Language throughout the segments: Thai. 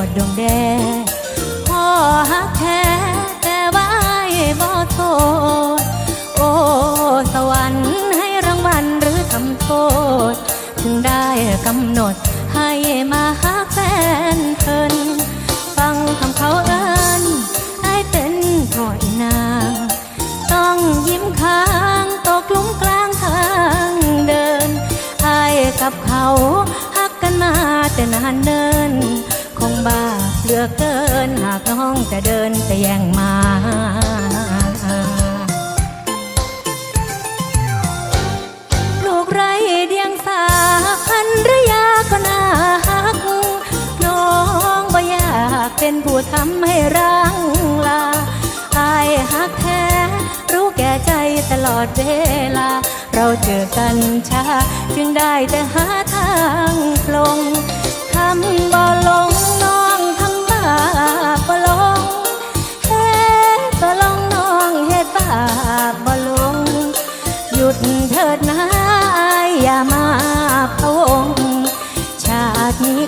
วดดงแดงพ่อฮักแท้แต่ว่าไอ้บ่โทษ โอ้ สวรรค์ให้รางวัลหรือทำโทษ ถึงได้กำหนดให้มาฮักแฟนเพินฟังคำเขาเอิญไอ้เป็นถอยนางต้องยิ้มค้างตกลุมกลางทางเดินไอ้กับเขาฮักกันมาแต่นานเนิน เลือกเกินหากน้องจะเดินจะแย่งมาลูกไรเดียงสาพันรยาก็น่าฮักน้องบ่อยากเป็นผู้ทำให้ร่างลาอายฮักแท้รู้แก่ใจตลอดเวลา เราเจอกันช้าจึงได้แต่หาทางลง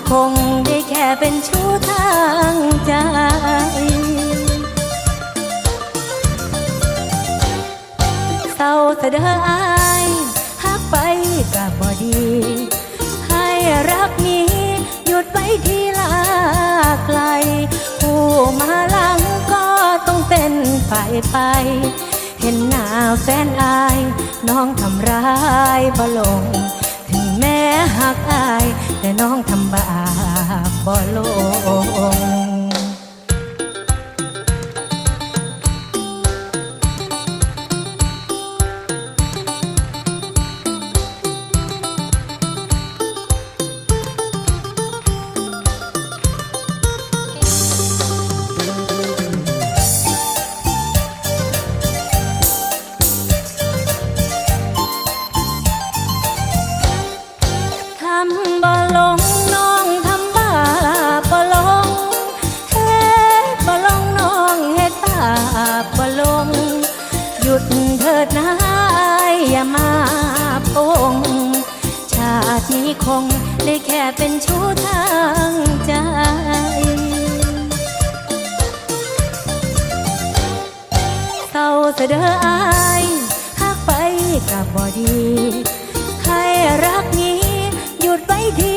คงได้แค่เป็นชู้ทางใจเศร้าเสะเดออายหักไปกับบอดี ให้รักนี้หยุดไปทีละไกล ผู้มาหลังก็ต้องเป็นฝ่ายไป เห็นหน้าแฟนอาย น้องทำร้ายบ่ลง แม้หักอาย แต่น้องทำบาปบ่ล ลงน้องทำบ้าปบ่ลงเฮ็ดบ่ลงน้องเฮ็ดบาปบ่ลง หยุดเถิดนะอย่ามาพงชาตินี้คงได้แค่เป็นชู้ทางใจเศร้าเสดออายหักไปกับบอดี ให้รักนี้ หยุดไปที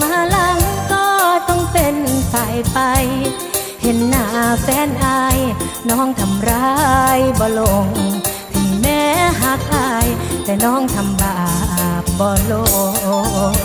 มาหลังก็ต้องเป็นฝ่ายไป เห็นหน้าแฟนอาย น้องทำร้ายบ่ลง ถึงแม้หักอาย แต่น้องทำบาปบ่ลง